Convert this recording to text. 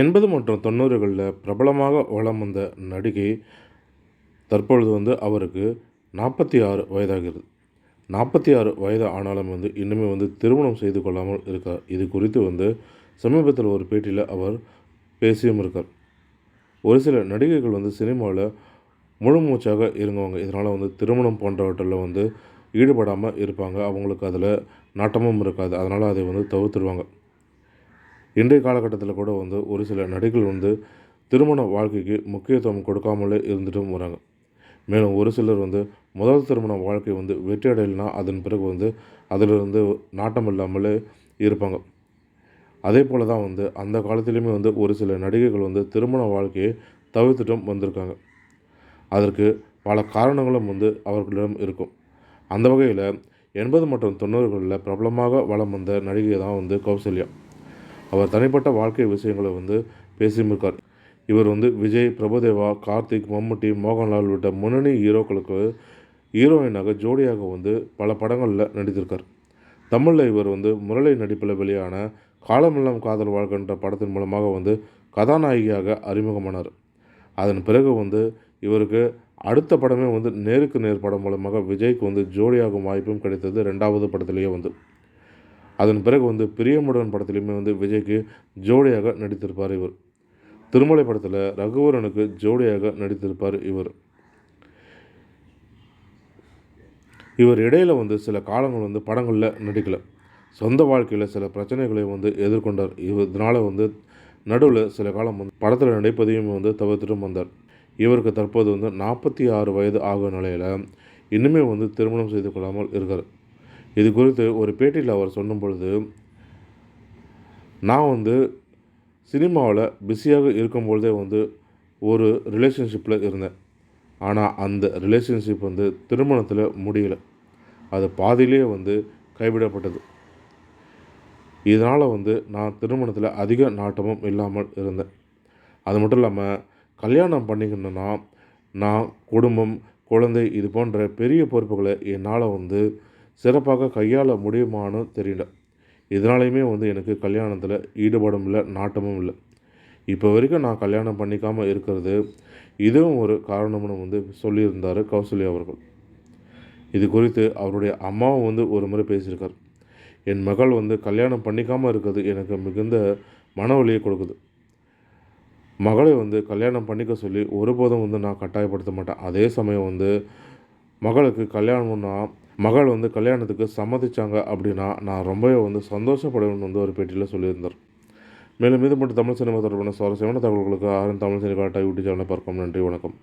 எண்பது மற்றும் தொண்ணூறுகளில் பிரபலமாக வலம் வந்த நடிகை தற்பொழுது வந்து அவருக்கு நாற்பத்தி ஆறு வயதாகிறது. நாற்பத்தி ஆறு வயது ஆனாலும் வந்து இன்னுமே வந்து திருமணம் செய்து கொள்ளாமல் இருக்கார். இது குறித்து வந்து சமீபத்தில் ஒரு பேட்டியில் அவர் பேசியும் இருக்கார். ஒரு சில நடிகைகள் வந்து சினிமாவில் முழு மூச்சாக இருங்கவங்க இதனால் வந்து திருமணம் போன்றவற்றில் வந்து ஈடுபடாமல் இருப்பாங்க. அவங்களுக்கு அதில் நாட்டமும் இருக்காது. அதனால் அதை வந்து தவிர்த்துடுவாங்க. இன்றைய காலகட்டத்தில் கூட வந்து ஒரு சில நடிகர்கள் வந்து திருமண வாழ்க்கைக்கு முக்கியத்துவம் கொடுக்காமலே இருந்துட்டும் வராங்க. மேலும் ஒரு சிலர் வந்து முதல் திருமண வாழ்க்கை வந்து வெற்றி அடையலைனா அதன் பிறகு வந்து அதிலிருந்து நாட்டம் இல்லாமலே இருப்பாங்க. அதே போல் தான் வந்து அந்த காலத்துலேயுமே வந்து ஒரு சில நடிகைகள் வந்து திருமண வாழ்க்கையை தவிர்த்துட்டும் வந்திருக்காங்க. அதற்கு பல காரணங்களும் வந்து அவர்களிடம் இருக்கும். அந்த வகையில் எண்பது மற்றும் தொண்ணூறுகளில் பிரபலமாக வலம் வந்த நடிகை தான் வந்து கௌசல்யா. அவர் தனிப்பட்ட வாழ்க்கை விஷயங்களை வந்து பேசியிருக்கார். இருக்கார் இவர் வந்து விஜய் பிரபுதேவா கார்த்திக் மம்முட்டி மோகன்லால் உள்ளிட்ட முன்னணி ஹீரோக்களுக்கு ஹீரோயினாக ஜோடியாக வந்து பல படங்களில் நடித்திருக்கார். தமிழில் இவர் வந்து முரளி நடிப்பில் வெளியான காலமெல்லாம் காதல் வாழ்கின்ற படத்தின் மூலமாக வந்து கதாநாயகியாக அறிமுகமானார். அதன் பிறகு வந்து இவருக்கு அடுத்த படமே வந்து நேருக்கு நேர் படம் மூலமாக விஜய்க்கு வந்து ஜோடியாகும் வாய்ப்பும் கிடைத்தது ரெண்டாவது படத்திலேயே வந்து. அதன் பிறகு வந்து பிரியமுடன் படத்துலையுமே வந்து விஜய்க்கு ஜோடியாக நடித்திருப்பார் இவர். திருமலை படத்தில் ரகுவரனுக்கு ஜோடியாக நடித்திருப்பார் இவர். இவர் இடையில் வந்து சில காலங்கள் வந்து படங்களில் நடிக்கலை. சொந்த வாழ்க்கையில் சில பிரச்சனைகளை வந்து எதிர்கொண்டார். இவர் இதனால் வந்து நடுவில் சில காலம் வந்து படத்தில் நடிப்பதையும் வந்து தவிர்த்துட்டும் வந்தார். இவருக்கு தற்போது வந்து நாற்பத்தி ஆறு வயது ஆகும் நிலையில் இன்னுமே வந்து திருமணம் செய்து கொள்ளாமல் இருக்கார். இது குறித்து ஒரு பேட்டியில் அவர் சொன்னும் பொழுது நான் வந்து சினிமாவில் பிஸியாக இருக்கும்பொழுதே வந்து ஒரு ரிலேஷன்ஷிப்பில் இருந்தேன். ஆனால் அந்த ரிலேஷன்ஷிப் வந்து திருமணத்தில் முடியலை. அது பாதியிலே வந்து கைவிடப்பட்டது. இதனால் வந்து நான் திருமணத்தில் அதிக நாட்டமும் இல்லாமல் இருந்தேன். அது மட்டும் இல்லாமல் கல்யாணம் பண்ணிக்கணுன்னா நான் குடும்பம் குழந்தை இது போன்ற பெரிய பொறுப்புகளை என்னால் வந்து சிறப்பாக கையாள முடியுமான்னு தெரியல. இதனாலையுமே வந்து எனக்கு கல்யாணத்தில் ஈடுபாடும் இல்லை நாட்டமும் இல்லை. இப்போ வரைக்கும் நான் கல்யாணம் பண்ணிக்காமல் இருக்கிறது இதுவும் ஒரு காரணம்னு வந்து சொல்லியிருந்தார் கௌசல்யா அவர்கள். இது குறித்து அவருடைய அம்மாவும் வந்து ஒரு முறை பேசியிருக்கார். என் மகள் வந்து கல்யாணம் பண்ணிக்காமல் இருக்கிறது எனக்கு மிகுந்த மனவழியை கொடுக்குது. மகளை வந்து கல்யாணம் பண்ணிக்க சொல்லி ஒருபோதும் வந்து நான் கட்டாயப்படுத்த மாட்டேன். அதே சமயம் வந்து மகளுக்கு கல்யாணம்னா மகள் வந்து கல்யாணத்துக்கு சம்மதிச்சாங்க அப்படின்னா நான் ரொம்பவே வந்து சந்தோஷப்படுவேன் வந்து ஒரு பேட்டியில் சொல்லியிருந்தார். மேலும் இது மட்டும் தமிழ் சினிமா தொடர்பான சுவாரஸ்யமான தகவல்களுக்கு ஆரன் தமிழ் சினிமா யூடியூப் சேனலை பார்க்கும் நன்றி வணக்கம்.